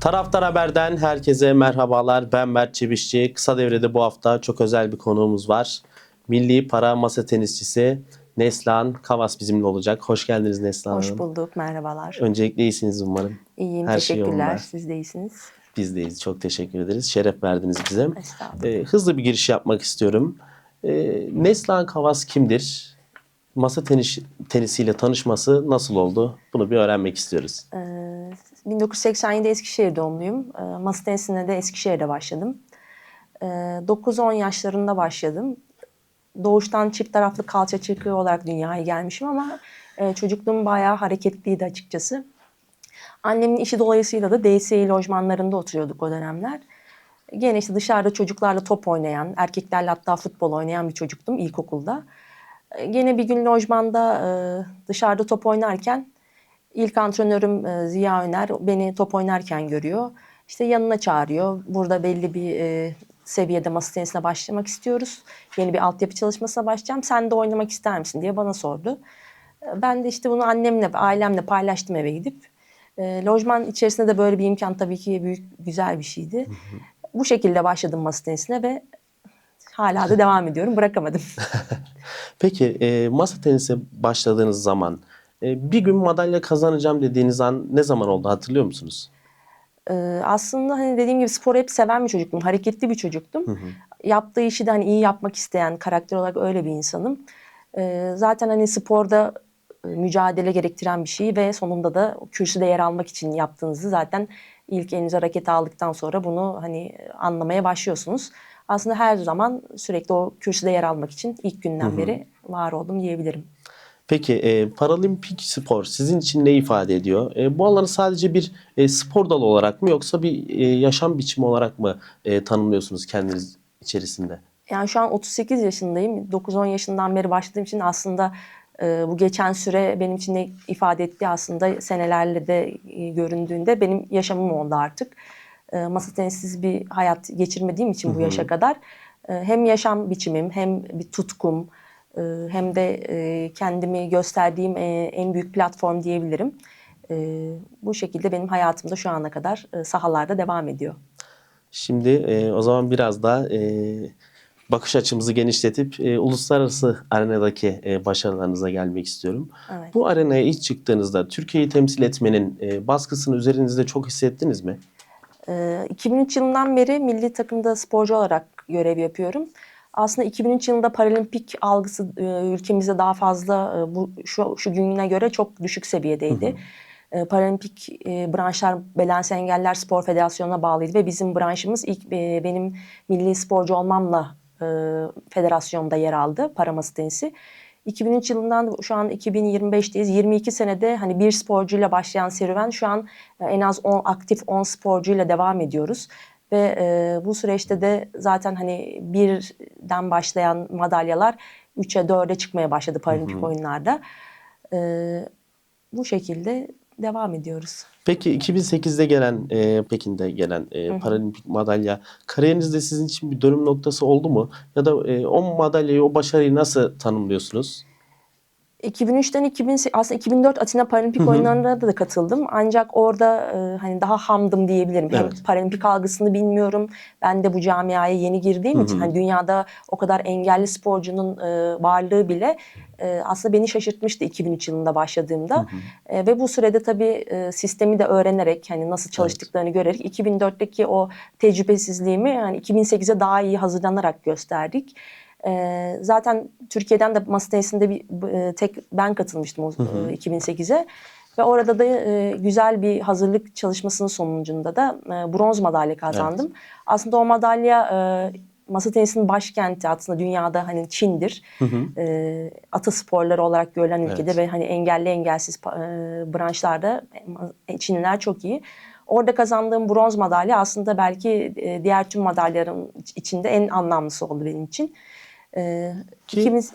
Taraftar Haber'den herkese merhabalar. Ben Mert Çebişçi. Kısa devrede bu hafta çok özel bir konuğumuz var. Milli para masa tenisçisi Neslihan Kavas bizimle olacak. Hoş geldiniz Neslihan Hoş Hanım. bulduk, merhabalar. Öncelikle iyisiniz umarım. İyiyim, her şey teşekkürler. yolunda. Siz de iyisiniz. Biz deyiz. Çok teşekkür ederiz. Şeref verdiniz bize. Estağfurullah. Ee, hızlı bir giriş yapmak istiyorum. Ee, Neslihan Kavas kimdir? Masa tenis, tenisiyle tanışması nasıl oldu? Bunu bir öğrenmek istiyoruz. Ee, 1987 Eskişehir doğumluyum. Ee, masa tenisine de Eskişehir'de başladım. Ee, 9-10 yaşlarında başladım. Doğuştan çift taraflı kalça çırpığı olarak dünyaya gelmişim ama e, çocukluğum bayağı hareketliydi açıkçası. Annemin işi dolayısıyla da DSİ lojmanlarında oturuyorduk o dönemler. Gene işte dışarıda çocuklarla top oynayan, erkeklerle hatta futbol oynayan bir çocuktum ilkokulda. E, Gene bir gün lojmanda e, dışarıda top oynarken ilk antrenörüm e, Ziya Öner beni top oynarken görüyor. İşte yanına çağırıyor. Burada belli bir e, seviyede masa tenisine başlamak istiyoruz. Yeni bir altyapı çalışmasına başlayacağım. Sen de oynamak ister misin diye bana sordu. E, Ben de işte bunu annemle, ailemle paylaştım eve gidip. E, lojman içerisinde de böyle bir imkan tabii ki büyük, güzel bir şeydi. Bu şekilde başladım masa tenisine ve hala da devam ediyorum. Bırakamadım. Peki e, masa tenise başladığınız zaman bir gün madalya kazanacağım dediğiniz an ne zaman oldu hatırlıyor musunuz? Ee, aslında hani dediğim gibi sporu hep seven bir çocuktum. Hareketli bir çocuktum. Yaptığı işi de hani iyi yapmak isteyen, karakter olarak öyle bir insanım. Ee, zaten hani sporda e, mücadele gerektiren bir şey ve sonunda da kürsüde yer almak için yaptığınızı zaten ilk elinize raket aldıktan sonra bunu hani anlamaya başlıyorsunuz. Aslında her zaman sürekli o kürsüde yer almak için ilk günden beri var oldum diyebilirim. Peki e, paralimpik spor sizin için ne ifade ediyor? E, bu alanı sadece bir e, spor dalı olarak mı yoksa bir e, yaşam biçimi olarak mı e, tanımlıyorsunuz kendiniz içerisinde? Yani şu an 38 yaşındayım. 9-10 yaşından beri başladığım için aslında e, bu geçen süre benim için ne ifade ettiği aslında senelerle de e, göründüğünde benim yaşamım oldu artık. E, masa tenisiz bir hayat geçirmediğim için bu yaşa kadar e, hem yaşam biçimim hem bir tutkum hem de e, kendimi gösterdiğim e, en büyük platform diyebilirim. E, bu şekilde benim hayatımda şu ana kadar e, sahalarda devam ediyor. Şimdi o zaman biraz da e, bakış açımızı genişletip e, uluslararası arenadaki e, başarılarınıza gelmek istiyorum. Evet. Bu arenaya ilk çıktığınızda Türkiye'yi temsil etmenin e, baskısını üzerinizde çok hissettiniz mi? Ee, 2003 yılından beri milli takımda sporcu olarak görev yapıyorum. Aslında 2003 yılında paralimpik algısı e, ülkemizde daha fazla e, bu şu, şu gününe göre çok düşük seviyedeydi. E, Paralimpik e, branşlar Belense Engeller Spor Federasyonu'na bağlıydı ve bizim branşımız ilk e, benim milli sporcu olmamla e, federasyonda yer aldı paraması tenisi. 2003 yılından şu an 2025'teyiz. 22 senede hani bir sporcuyla başlayan serüven şu an en az 10 aktif 10 sporcuyla devam ediyoruz. Ve e, bu süreçte de zaten hani birden başlayan madalyalar 3'e 4'e çıkmaya başladı paralimpik oyunlarda. E, bu şekilde devam ediyoruz. Peki 2008'de gelen e, Pekin'de gelen e, paralimpik madalya kariyerinizde sizin için bir dönüm noktası oldu mu? Ya da e, o madalyayı, o başarıyı nasıl tanımlıyorsunuz? 2003'ten 2008 aslında 2004 Atina Paralimpik oyunlarına da katıldım. Ancak orada e, hani daha hamdım diyebilirim. Hem Evet. paralimpik algısını bilmiyorum. Ben de bu camiaya yeni girdiğim için hani dünyada o kadar engelli sporcunun e, varlığı bile e, aslında beni şaşırtmıştı 2003 yılında başladığımda. E, ve bu sürede tabii e, sistemi de öğrenerek hani nasıl çalıştıklarını görerek 2004'teki o tecrübesizliğimi yani 2008'e daha iyi hazırlanarak gösterdik. Ee, zaten Türkiye'den de masa tenisinde bir e, tek ben katılmıştım o, e, 2008'e ve orada da e, güzel bir hazırlık çalışmasının sonucunda da e, bronz madalya kazandım. Aslında o madalya e, masa tenisinin başkenti aslında dünyada hani Çin'dir. E, atasporları olarak görülen ülkede ve hani engelli engelsiz e, branşlarda e, Çinliler çok iyi. Orada kazandığım bronz madalya aslında belki e, diğer tüm madalyaların içinde en anlamlısı oldu benim için. E, Ki- ikimiz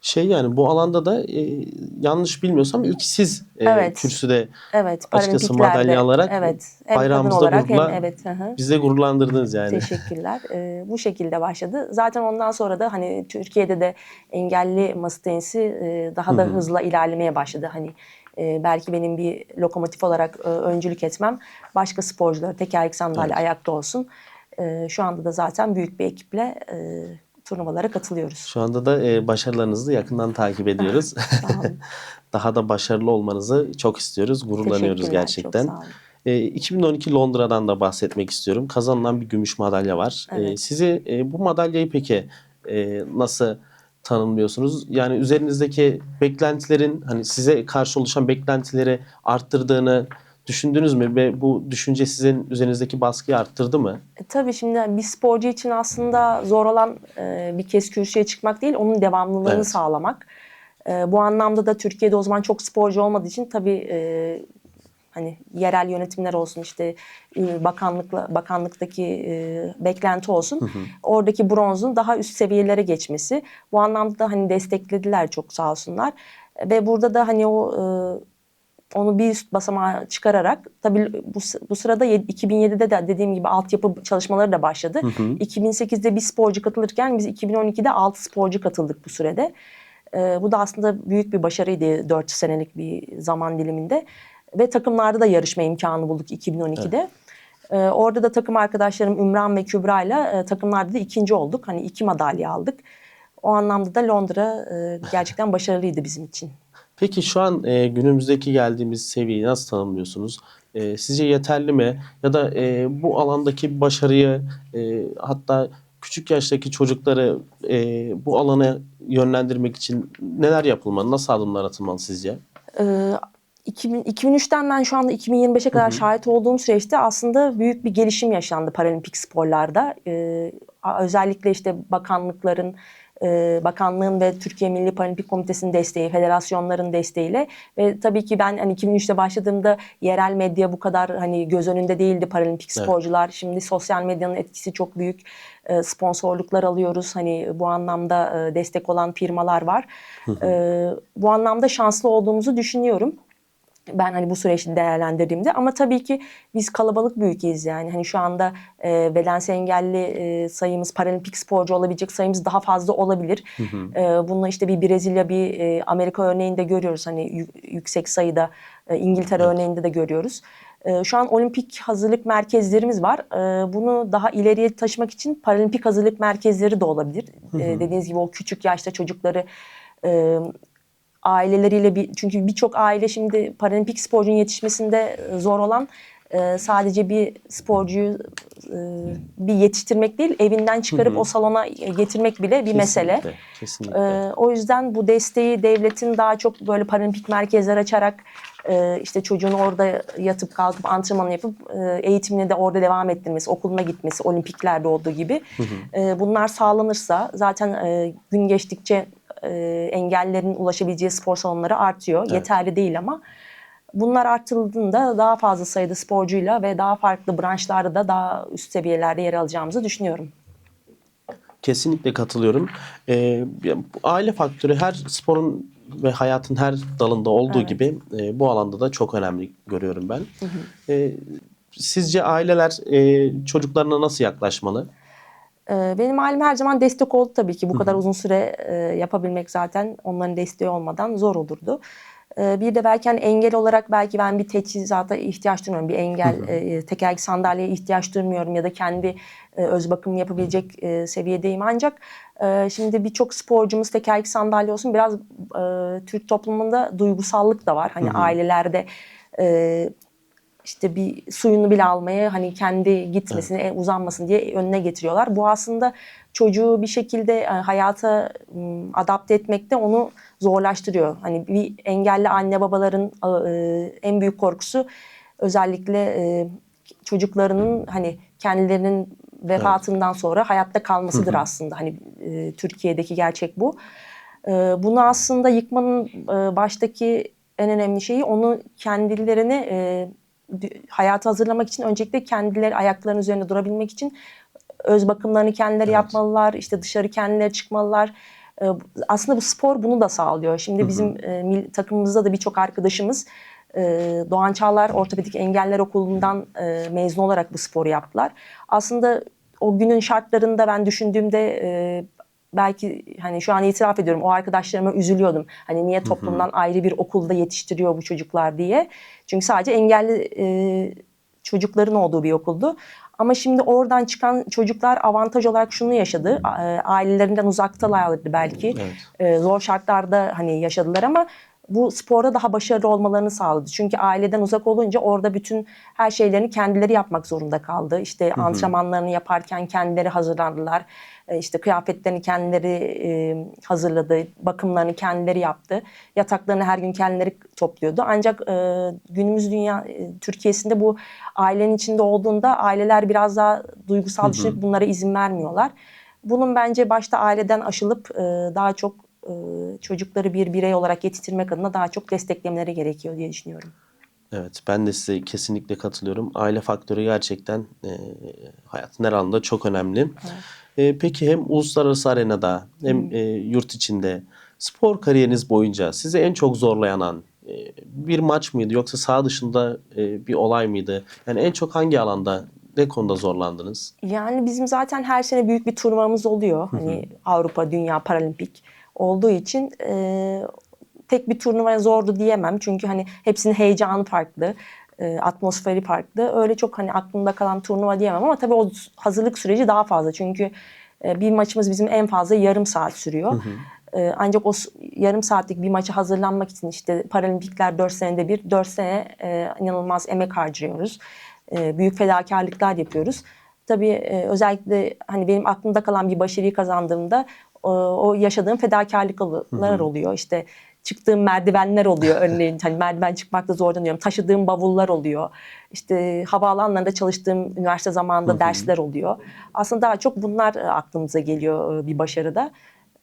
Şey yani bu alanda da e, yanlış bilmiyorsam ilk siz e, Evet. kürsüde evet açıkçası madalya alarak evet hem bayrağımızda olarak hem gururla evet hı hı. bize gururlandırdınız yani. Teşekkürler. Ee, bu şekilde başladı. Zaten ondan sonra da hani Türkiye'de de engelli masa tenisi e, daha da hızla ilerlemeye başladı. Hani e, belki benim bir lokomotif olarak e, öncülük etmem başka sporcular tekerlek sandalye ayakta olsun. E, şu anda da zaten büyük bir ekiple e, turnuvalara katılıyoruz. Şu anda da e, başarılarınızı yakından takip ediyoruz. Daha da başarılı olmanızı çok istiyoruz. Gururlanıyoruz gerçekten. Çok sağ olun. E, 2012 Londra'dan da bahsetmek istiyorum. Kazanılan bir gümüş madalya var. E, Evet. sizi e, bu madalyayı peki e, nasıl tanımlıyorsunuz? Yani üzerinizdeki beklentilerin hani size karşı oluşan beklentileri arttırdığını düşündünüz mü ve bu düşünce sizin üzerinizdeki baskıyı arttırdı mı? E, tabii şimdi bir sporcu için aslında zor olan e, bir kez kürsüye çıkmak değil, onun devamlılığını Evet. sağlamak. E, bu anlamda da Türkiye'de o zaman çok sporcu olmadığı için tabii e, hani yerel yönetimler olsun işte e, bakanlıkla bakanlıktaki e, beklenti olsun. Oradaki bronzun daha üst seviyelere geçmesi. Bu anlamda da hani desteklediler çok sağ olsunlar. Ve burada da hani o e, onu bir üst basamağa çıkararak tabii bu, bu sırada yed- 2007'de de dediğim gibi altyapı çalışmaları da başladı. 2008'de bir sporcu katılırken biz 2012'de 6 sporcu katıldık bu sürede. Ee, bu da aslında büyük bir başarıydı 4 senelik bir zaman diliminde. Ve takımlarda da yarışma imkanı bulduk 2012'de. Ee, orada da takım arkadaşlarım Ümran ve Kübra ile takımlarda da ikinci olduk. Hani iki madalya aldık. O anlamda da Londra e, gerçekten başarılıydı bizim için. Peki şu an e, günümüzdeki geldiğimiz seviyeyi nasıl tanımlıyorsunuz? E, sizce yeterli mi? Ya da e, bu alandaki başarıyı e, hatta küçük yaştaki çocukları e, bu alana yönlendirmek için neler yapılmalı? Nasıl adımlar atılmalı sizce? Ee, 2000, 2003'ten ben şu anda 2025'e kadar şahit olduğum süreçte aslında büyük bir gelişim yaşandı paralimpik sporlarda. Ee, özellikle işte bakanlıkların, e, bakanlığın ve Türkiye Milli Paralimpik Komitesi'nin desteği, federasyonların desteğiyle ve tabii ki ben hani 2003'te başladığımda yerel medya bu kadar hani göz önünde değildi paralimpik Evet. sporcular. Şimdi sosyal medyanın etkisi çok büyük. E, sponsorluklar alıyoruz. Hani bu anlamda e, destek olan firmalar var. E, bu anlamda şanslı olduğumuzu düşünüyorum ben hani bu süreçte değerlendirdiğimde ama tabii ki biz kalabalık bir ülkeyiz yani hani şu anda e, bedense engelli e, sayımız paralimpik sporcu olabilecek sayımız daha fazla olabilir. E, bununla işte bir Brezilya bir e, Amerika örneğinde görüyoruz hani yü- yüksek sayıda e, İngiltere örneğinde de görüyoruz. E, şu an olimpik hazırlık merkezlerimiz var. E, bunu daha ileriye taşımak için paralimpik hazırlık merkezleri de olabilir. E, dediğiniz gibi o küçük yaşta çocukları e, aileleriyle bir çünkü birçok aile şimdi paralimpik sporcunun yetişmesinde e, zor olan e, sadece bir sporcuyu e, bir yetiştirmek değil evinden çıkarıp o salona getirmek bile bir mesele. Kesinlikle, Kesinlikle. Ee, o yüzden bu desteği devletin daha çok böyle paralimpik merkezler açarak e, işte çocuğun orada yatıp kalkıp antrenman yapıp e, eğitimini de orada devam ettirmesi, okuluna gitmesi, olimpiklerde olduğu gibi e, bunlar sağlanırsa zaten e, gün geçtikçe e, engellerin ulaşabileceği spor salonları artıyor. Yeterli değil ama bunlar arttırıldığında daha fazla sayıda sporcuyla ve daha farklı branşlarda da daha üst seviyelerde yer alacağımızı düşünüyorum. Kesinlikle katılıyorum. Ee, aile faktörü her sporun ve hayatın her dalında olduğu Evet. gibi e, bu alanda da çok önemli görüyorum ben. Ee, sizce aileler e, çocuklarına nasıl yaklaşmalı? Ee, Benim ailem her zaman destek oldu tabii ki. Bu kadar uzun süre e, yapabilmek zaten onların desteği olmadan zor olurdu. Ee, Bir de belki hani engel olarak belki ben bir teçhizata ihtiyaç duymuyorum. Bir engel, e, tekerlek sandalyeye ihtiyaç duymuyorum ya da kendi e, öz bakımını yapabilecek e, seviyedeyim. Ancak e, şimdi birçok sporcumuz tekerlek sandalye olsun biraz e, Türk toplumunda duygusallık da var. Hani ailelerde e, işte bir suyunu bile almaya hani kendi gitmesini e, uzanmasın diye önüne getiriyorlar. Bu aslında çocuğu bir şekilde e, hayata adapte etmekte onu zorlaştırıyor. Hani bir engelli anne babaların e, en büyük korkusu özellikle çocuklarının hani kendilerinin vefatından sonra hayatta kalmasıdır aslında. Hani Türkiye'deki gerçek bu. Bunu aslında yıkmanın baştaki en önemli şeyi onu kendilerini e, hayata hazırlamak için öncelikle kendileri ayaklarının üzerinde durabilmek için öz bakımlarını kendileri yapmalılar. işte dışarı kendileri çıkmalılar. E, aslında bu spor bunu da sağlıyor. Şimdi bizim e, mil- takımımızda da birçok arkadaşımız e, Doğan Çağlar Ortopedik Engeller Okulu'ndan e, mezun olarak bu sporu yaptılar. Aslında o günün şartlarında ben düşündüğümde e, belki hani şu an itiraf ediyorum o arkadaşlarıma üzülüyordum. Hani niye toplumdan ayrı bir okulda yetiştiriyor bu çocuklar diye. Çünkü sadece engelli e, çocukların olduğu bir okuldu. Ama şimdi oradan çıkan çocuklar avantaj olarak şunu yaşadı. E, Ailelerinden uzaktalardı belki. Evet. E, zor şartlarda hani yaşadılar ama bu sporda daha başarılı olmalarını sağladı. Çünkü aileden uzak olunca orada bütün her şeylerini kendileri yapmak zorunda kaldı. İşte antrenmanlarını yaparken kendileri hazırlandılar. E, işte kıyafetlerini kendileri e, hazırladı, bakımlarını kendileri yaptı. Yataklarını her gün kendileri topluyordu. Ancak e, günümüz dünya Türkiye'sinde bu ailenin içinde olduğunda aileler biraz daha duygusal düşünüp bunlara izin vermiyorlar. Bunun bence başta aileden aşılıp daha çok çocukları bir birey olarak yetiştirmek adına daha çok desteklemeleri gerekiyor diye düşünüyorum. Evet, ben de size kesinlikle katılıyorum. Aile faktörü gerçekten e, hayatın her alanında çok önemli. E, peki hem uluslararası arenada hem e, yurt içinde spor kariyeriniz boyunca sizi en çok zorlayan an e, bir maç mıydı yoksa saha dışında e, bir olay mıydı? Yani en çok hangi alanda, ne konuda zorlandınız? Yani bizim zaten her sene büyük bir turnuvamız oluyor. Hani Avrupa, Dünya, Paralimpik olduğu için e, tek bir turnuva zordu diyemem. Çünkü hani hepsinin heyecanı farklı, e, atmosferi farklı. Öyle çok hani aklımda kalan turnuva diyemem ama tabii o hazırlık süreci daha fazla. Çünkü e, bir maçımız bizim en fazla yarım saat sürüyor. E, ancak o yarım saatlik bir maça hazırlanmak için işte paralimpikler 4 senede bir, 4 sene e, inanılmaz emek harcıyoruz. E, büyük fedakarlıklar yapıyoruz. Tabii e, özellikle hani benim aklımda kalan bir başarıyı kazandığımda o, o yaşadığım fedakarlıklar oluyor. İşte çıktığım merdivenler oluyor örneğin hani merdiven çıkmakta zorlanıyorum. Taşıdığım bavullar oluyor. İşte havaalanlarında çalıştığım üniversite zamanında dersler oluyor. Aslında daha çok bunlar e, aklımıza geliyor e, bir başarıda.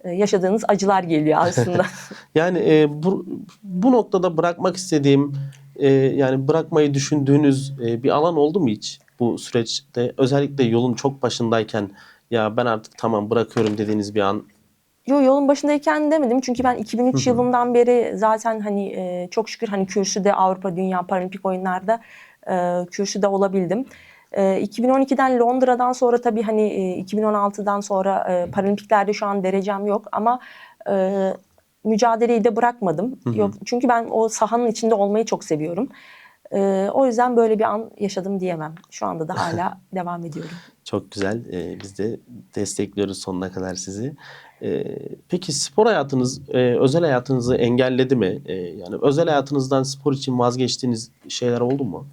E, Yaşadığınız acılar geliyor aslında. Yani e, bu, bu noktada bırakmak istediğim, e, yani bırakmayı düşündüğünüz e, bir alan oldu mu hiç bu süreçte? Özellikle yolun çok başındayken ya ben artık tamam bırakıyorum dediğiniz bir an. Yo yolun başındayken demedim çünkü ben 2003 yılından beri zaten hani e, çok şükür hani kürsüde Avrupa Dünya Paralimpik oyunlarda e, kürsüde olabildim. E, 2012'den Londra'dan sonra tabii hani e, 2016'dan sonra e, Paralimpiklerde şu an derecem yok ama e, mücadeleyi de bırakmadım. Yok çünkü ben o sahanın içinde olmayı çok seviyorum. E, o yüzden böyle bir an yaşadım diyemem. Şu anda da hala devam ediyorum. Çok güzel. E, biz de destekliyoruz sonuna kadar sizi. E, peki spor hayatınız, e, özel hayatınızı engelledi mi? E, yani özel hayatınızdan spor için vazgeçtiğiniz şeyler oldu mu?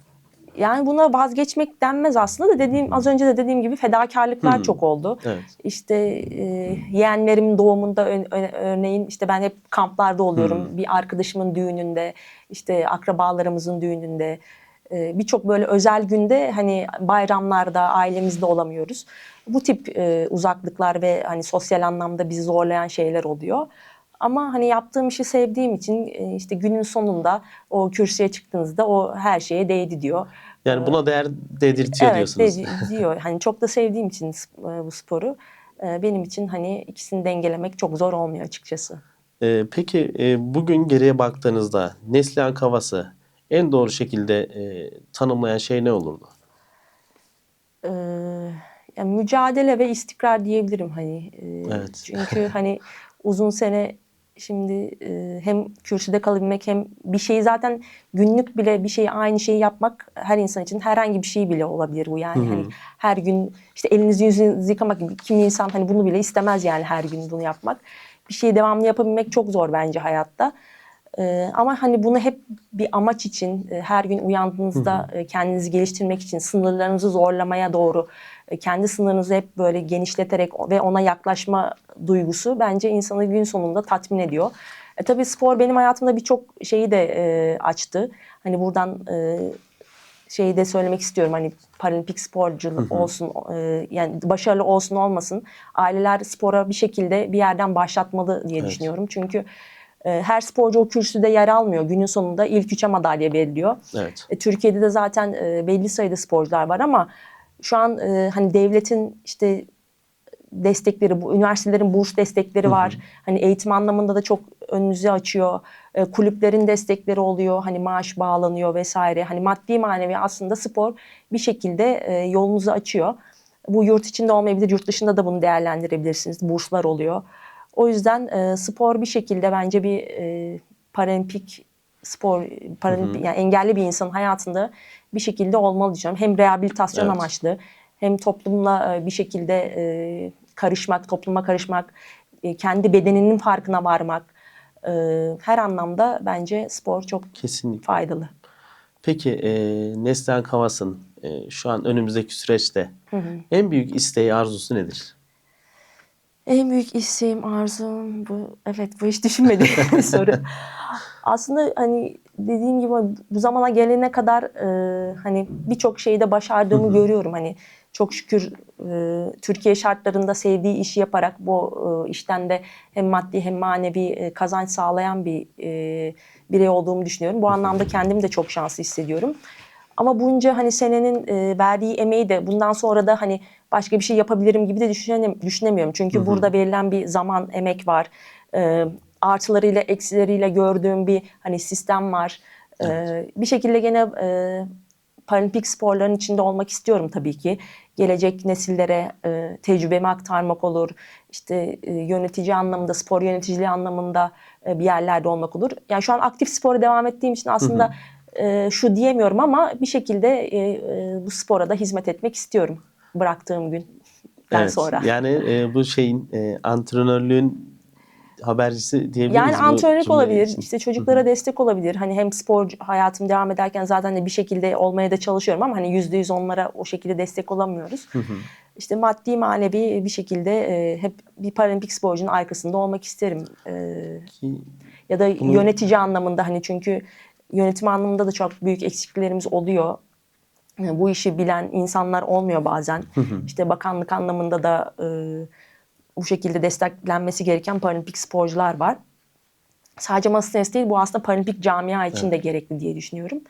Yani buna vazgeçmek denmez aslında da dediğim az önce de dediğim gibi fedakarlıklar çok oldu. Evet. İşte e, yeğenlerimin doğumunda ön- ö- örneğin işte ben hep kamplarda oluyorum. Bir arkadaşımın düğününde, işte akrabalarımızın düğününde, birçok böyle özel günde hani bayramlarda ailemizde olamıyoruz. Bu tip e, uzaklıklar ve hani sosyal anlamda bizi zorlayan şeyler oluyor. Ama hani yaptığım işi sevdiğim için e, işte günün sonunda o kürsüye çıktığınızda o her şeye değdi diyor. Yani buna değer dedirtiyor Evet diyorsunuz. de- diyor. Hani çok da sevdiğim için e, bu sporu e, benim için hani ikisini dengelemek çok zor olmuyor açıkçası. Peki bugün geriye baktığınızda Neslihan Kavas'ı en doğru şekilde e, tanımlayan şey ne olurdu? Ee, yani mücadele ve istikrar diyebilirim hani. Ee, Evet. Çünkü hani uzun sene şimdi e, hem kürsüde kalabilmek hem bir şeyi zaten günlük bile bir şeyi aynı şeyi yapmak her insan için herhangi bir şey bile olabilir bu yani. Hani her gün işte elinizi yüzünüzü yıkamak gibi kimi insan hani bunu bile istemez yani her gün bunu yapmak. Bir şeyi devamlı yapabilmek çok zor bence hayatta. Ee, ama hani bunu hep bir amaç için e, her gün uyandığınızda e, kendinizi geliştirmek için sınırlarınızı zorlamaya doğru e, kendi sınırınızı hep böyle genişleterek ve ona yaklaşma duygusu bence insanı gün sonunda tatmin ediyor. E, tabii spor benim hayatımda birçok şeyi de e, açtı. Hani buradan e, şeyi de söylemek istiyorum hani paralimpik sporcu olsun e, yani başarılı olsun olmasın aileler spora bir şekilde bir yerden başlatmalı diye Evet. düşünüyorum. Çünkü her sporcu o kürsüde yer almıyor. Günün sonunda ilk üçe madalya veriliyor. Evet. E, Türkiye'de de zaten e, belli sayıda sporcular var ama şu an e, hani devletin işte destekleri, bu üniversitelerin burs destekleri var. Hani eğitim anlamında da çok önünüzü açıyor. E, kulüplerin destekleri oluyor. Hani maaş bağlanıyor vesaire. Hani maddi manevi aslında spor bir şekilde e, yolunuzu açıyor. Bu yurt içinde olmayabilir, yurt dışında da bunu değerlendirebilirsiniz. Burslar oluyor. O yüzden e, spor bir şekilde bence bir e, paralimpik spor, paralimpik, yani engelli bir insanın hayatında bir şekilde olmalı diyeceğim. Hem rehabilitasyon Evet. amaçlı hem toplumla e, bir şekilde e, karışmak, topluma karışmak, e, kendi bedeninin farkına varmak. e, her anlamda bence spor çok Kesinlikle. faydalı. Peki e, Neslihan Kavas'ın e, şu an önümüzdeki süreçte en büyük isteği, arzusu nedir? En büyük isteğim, arzum bu. Evet bu hiç düşünmediğim bir soru. Aslında hani dediğim gibi bu zamana gelene kadar e, hani birçok şeyi de başardığımı görüyorum. Hani çok şükür e, Türkiye şartlarında sevdiği işi yaparak bu e, işten de hem maddi hem manevi e, kazanç sağlayan bir e, birey olduğumu düşünüyorum. Bu anlamda kendimi de çok şanslı hissediyorum. Ama bunca hani senenin e, verdiği emeği de bundan sonra da hani başka bir şey yapabilirim gibi de düşünem düşünemiyorum. Çünkü burada verilen bir zaman, emek var. E, artılarıyla, eksileriyle gördüğüm bir hani sistem var. E, bir şekilde gene e, paralimpik sporların içinde olmak istiyorum tabii ki. Gelecek nesillere e, tecrübemi aktarmak olur. İşte e, yönetici anlamında, spor yöneticiliği anlamında e, bir yerlerde olmak olur. Yani şu an aktif spora devam ettiğim için aslında e, şu diyemiyorum ama bir şekilde e, e, bu spora da hizmet etmek istiyorum bıraktığım günden Evet, sonra. Yani e, bu şeyin e, antrenörlüğün habercisi diyebiliriz. Yani antrenörlük olabilir, için. işte çocuklara destek olabilir. Hani hem spor hayatım devam ederken zaten de bir şekilde olmaya da çalışıyorum ama hani yüzde yüz onlara o şekilde destek olamıyoruz. İşte maddi manevi bir şekilde e, hep bir paralimpik sporcunun arkasında olmak isterim. E, Ki- ya da Bunu- yönetici anlamında hani çünkü yönetim anlamında da çok büyük eksikliklerimiz oluyor. Bu işi bilen insanlar olmuyor bazen. işte bakanlık anlamında da e, bu şekilde desteklenmesi gereken paralimpik sporcular var. Sadece masa tenisi değil bu aslında paralimpik camia için de gerekli diye düşünüyorum.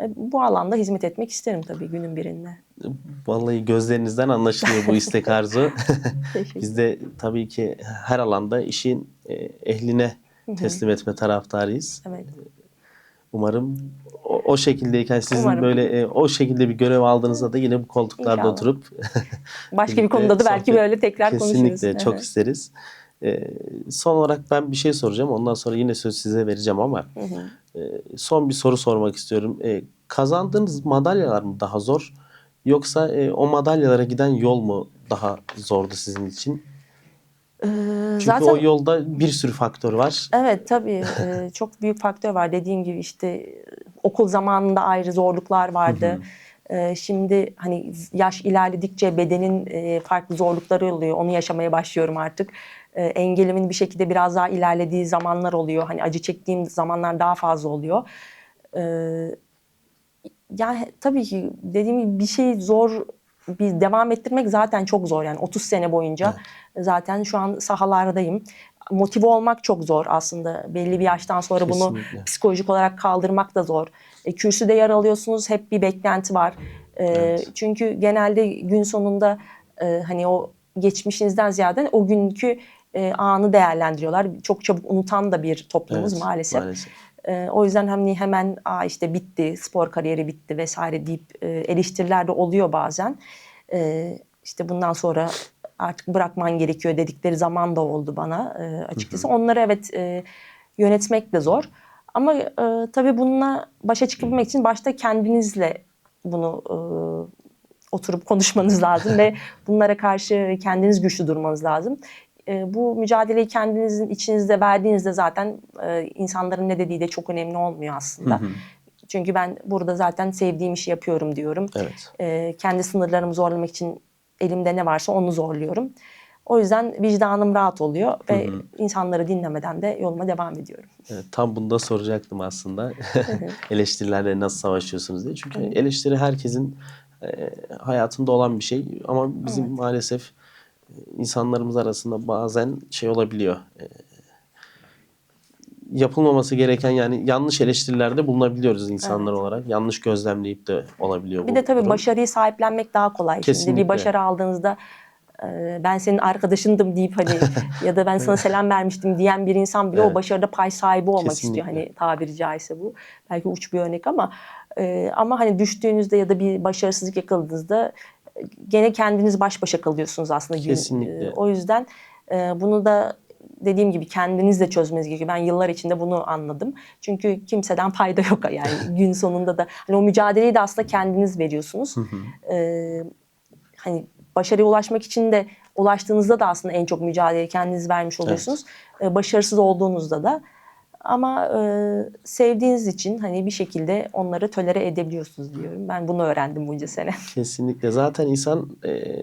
E, Bu alanda hizmet etmek isterim tabii günün birinde. Vallahi gözlerinizden anlaşılıyor bu istek arzu. Biz de tabii ki her alanda işin e, ehline teslim etme taraftarıyız. Evet. Umarım o, o şekildeyken sizin Umarım. böyle e, o şekilde bir görev aldığınızda da yine bu koltuklarda İnşallah. oturup Başka bir konuda da belki sohbet- böyle tekrar konuşuruz. Kesinlikle çok Evet. isteriz. E, son olarak ben bir şey soracağım. Ondan sonra yine söz size vereceğim ama e, son bir soru sormak istiyorum. E, kazandığınız madalyalar mı daha zor yoksa e, o madalyalara giden yol mu daha zordu sizin için? Ee, Çünkü zaten o yolda bir sürü faktör var. Evet tabii e, çok büyük faktör var. Dediğim gibi işte okul zamanında ayrı zorluklar vardı. E, şimdi hani yaş ilerledikçe bedenin e, farklı zorlukları oluyor. Onu yaşamaya başlıyorum artık. E, engelimin bir şekilde biraz daha ilerlediği zamanlar oluyor. Hani acı çektiğim zamanlar daha fazla oluyor. E, yani tabii ki dediğim gibi bir şey zor bir devam ettirmek zaten çok zor yani 30 sene boyunca zaten şu an sahalardayım. Motive olmak çok zor aslında. Belli bir yaştan sonra bunu Kesinlikle. psikolojik olarak kaldırmak da zor. E, kürsüde yer alıyorsunuz hep bir beklenti var. E, Evet. Çünkü genelde gün sonunda e, hani o geçmişinizden ziyade o günkü e, anı değerlendiriyorlar. Çok çabuk unutan da bir toplumumuz Evet, maalesef. maalesef. Ee, o yüzden hani hemen Aa işte bitti, spor kariyeri bitti vesaire deyip e, eleştiriler de oluyor bazen. Ee, işte bundan sonra artık bırakman gerekiyor dedikleri zaman da oldu bana e, açıkçası. Onları evet e, yönetmek de zor. Ama e, tabii bununla başa çıkabilmek için başta kendinizle bunu e, oturup konuşmanız lazım ve bunlara karşı kendiniz güçlü durmanız lazım. E, bu mücadeleyi kendinizin içinizde verdiğinizde zaten e, insanların ne dediği de çok önemli olmuyor aslında. Çünkü ben burada zaten sevdiğim işi yapıyorum diyorum. Evet. E, kendi sınırlarımı zorlamak için elimde ne varsa onu zorluyorum. O yüzden vicdanım rahat oluyor ve insanları dinlemeden de yoluma devam ediyorum. Evet, tam bunu da soracaktım aslında. Eleştirilerle nasıl savaşıyorsunuz diye. Çünkü eleştiri herkesin e, hayatında olan bir şey ama bizim maalesef e, insanlarımız arasında bazen şey olabiliyor. E, yapılmaması gereken yani yanlış eleştirilerde bulunabiliyoruz insanlar olarak. Yanlış gözlemleyip de olabiliyor bu Bir de tabii durum. başarıyı sahiplenmek daha kolay. Şimdi Kesinlikle. bir başarı aldığınızda e, ben senin arkadaşındım deyip hani ya da ben sana selam vermiştim diyen bir insan bile Evet. o başarıda pay sahibi olmak Kesinlikle. istiyor. Hani tabiri caizse bu. Belki uç bir örnek ama e, ama hani düştüğünüzde ya da bir başarısızlık yakaladığınızda gene kendiniz baş başa kalıyorsunuz aslında. Kesinlikle. e, O yüzden e, bunu da dediğim gibi kendiniz de çözmeniz gerekiyor. Ben yıllar içinde bunu anladım. Çünkü kimseden fayda yok yani gün sonunda da. Hani o mücadeleyi de aslında kendiniz veriyorsunuz. Ee, hani başarıya ulaşmak için de ulaştığınızda da aslında en çok mücadeleyi kendiniz vermiş oluyorsunuz. Ee, başarısız olduğunuzda da. Ama e, sevdiğiniz için hani bir şekilde onları tolere edebiliyorsunuz diyorum. Ben bunu öğrendim bunca sene. Kesinlikle. Zaten insan e,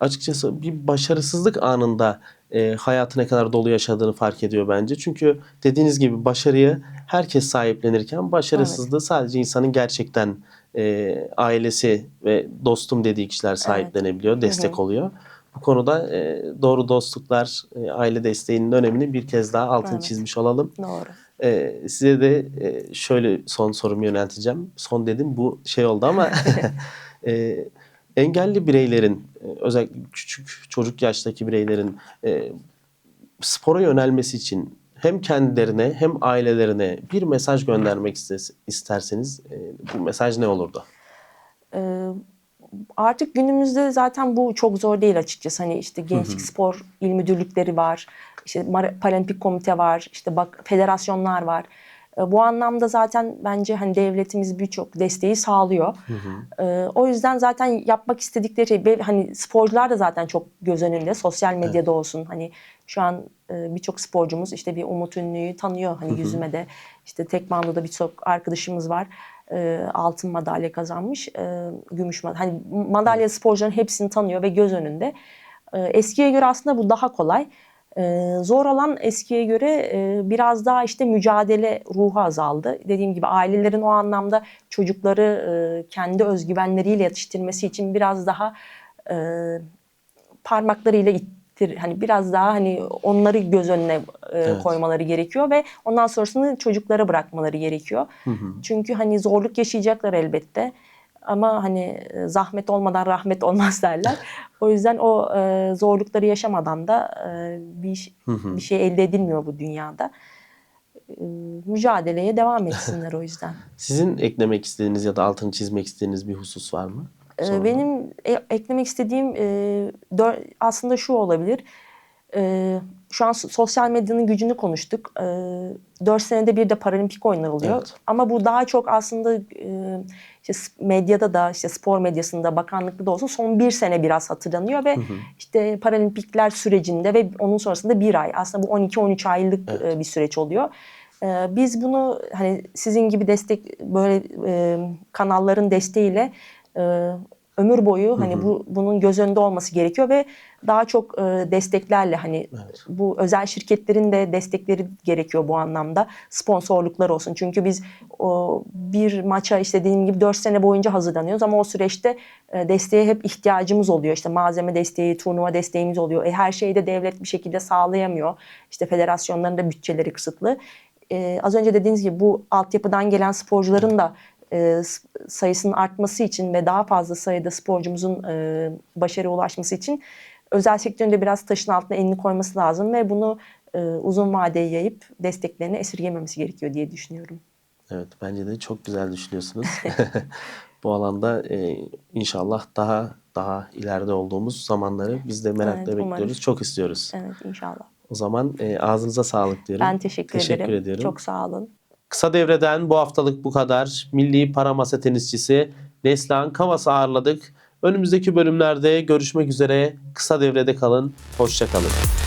açıkçası bir başarısızlık anında e, hayatı ne kadar dolu yaşadığını fark ediyor bence. Çünkü dediğiniz gibi başarıyı herkes sahiplenirken başarısızlığı sadece insanın gerçekten e, ailesi ve dostum dediği kişiler sahiplenebiliyor, destek oluyor. Bu konuda e, doğru dostluklar, e, aile desteğinin önemini bir kez daha altını Evet. çizmiş olalım. Doğru. Ee, size de e, şöyle son sorumu yönelteceğim. Son dedim bu şey oldu ama e, engelli bireylerin e, özellikle küçük çocuk yaştaki bireylerin e, spora yönelmesi için hem kendilerine hem ailelerine bir mesaj göndermek isterseniz e, bu mesaj ne olurdu? Ee, artık günümüzde zaten bu çok zor değil açıkçası. Hani işte gençlik spor il müdürlükleri var, işte paralimpik komite var, işte bak federasyonlar var. Ee, bu anlamda zaten bence hani devletimiz birçok desteği sağlıyor. Ee, o yüzden zaten yapmak istedikleri şey ve hani sporcular da zaten çok göz önünde. Sosyal medyada olsun. Hani şu an e, birçok sporcumuz işte bir Umut Ünlü'yü tanıyor. Hani yüzüme de işte tekvandoda birçok arkadaşımız var. E, altın madalya kazanmış. E, gümüş madalya. Hani madalya sporcuların hepsini tanıyor ve göz önünde. E, eskiye göre aslında bu daha kolay. E, zor olan eskiye göre e, biraz daha işte mücadele ruhu azaldı. Dediğim gibi ailelerin o anlamda çocukları e, kendi özgüvenleriyle yetiştirmesi için biraz daha e, parmaklarıyla ittir hani biraz daha hani onları göz önüne e, koymaları gerekiyor ve ondan sonrasını çocuklara bırakmaları gerekiyor. Çünkü hani zorluk yaşayacaklar elbette. Ama hani e, zahmet olmadan rahmet olmaz derler. O yüzden o e, zorlukları yaşamadan da e, bir iş- bir şey elde edilmiyor bu dünyada. E, mücadeleye devam etsinler o yüzden. Sizin eklemek istediğiniz ya da altını çizmek istediğiniz bir husus var mı? Ee, Sonra. Benim e- eklemek istediğim e, aslında şu olabilir. E, şu an so- sosyal medyanın gücünü konuştuk. E, 4 senede bir de paralimpik oyunlar oluyor. Evet. Ama bu daha çok aslında e, işte medyada da işte spor medyasında bakanlıkta da olsun son bir sene biraz hatırlanıyor ve işte paralimpikler sürecinde ve onun sonrasında bir ay aslında bu 12-13 aylık e, bir süreç oluyor. Biz bunu hani sizin gibi destek böyle e, kanalların desteğiyle e, ömür boyu hani bu bunun göz önünde olması gerekiyor ve daha çok e, desteklerle hani bu özel şirketlerin de destekleri gerekiyor bu anlamda. Sponsorluklar olsun. Çünkü biz o bir maça işte dediğim gibi 4 sene boyunca hazırlanıyoruz ama o süreçte e, desteğe hep ihtiyacımız oluyor. İşte malzeme desteği turnuva desteğimiz oluyor. E, her şeyi de devlet bir şekilde sağlayamıyor. İşte federasyonların da bütçeleri kısıtlı. E, az önce dediğiniz gibi bu altyapıdan gelen sporcuların da e, sayısının artması için ve daha fazla sayıda sporcumuzun e, başarıya ulaşması için özel sektörün de biraz taşın altına elini koyması lazım ve bunu e, uzun vadeye yayıp desteklerini esirgememesi gerekiyor diye düşünüyorum. Evet bence de çok güzel düşünüyorsunuz. Bu alanda e, inşallah daha daha ileride olduğumuz zamanları biz de merakla Evet, umarım. bekliyoruz. Çok istiyoruz. Evet inşallah. O zaman e, ağzınıza sağlık diyorum. Ben teşekkür, Teşekkür ederim. ediyorum. Çok sağ olun. Kısa devreden bu haftalık bu kadar. Milli para masa tenisçisi Neslihan Kavas'ı ağırladık. Önümüzdeki bölümlerde görüşmek üzere. Kısa devrede kalın. Hoşçakalın.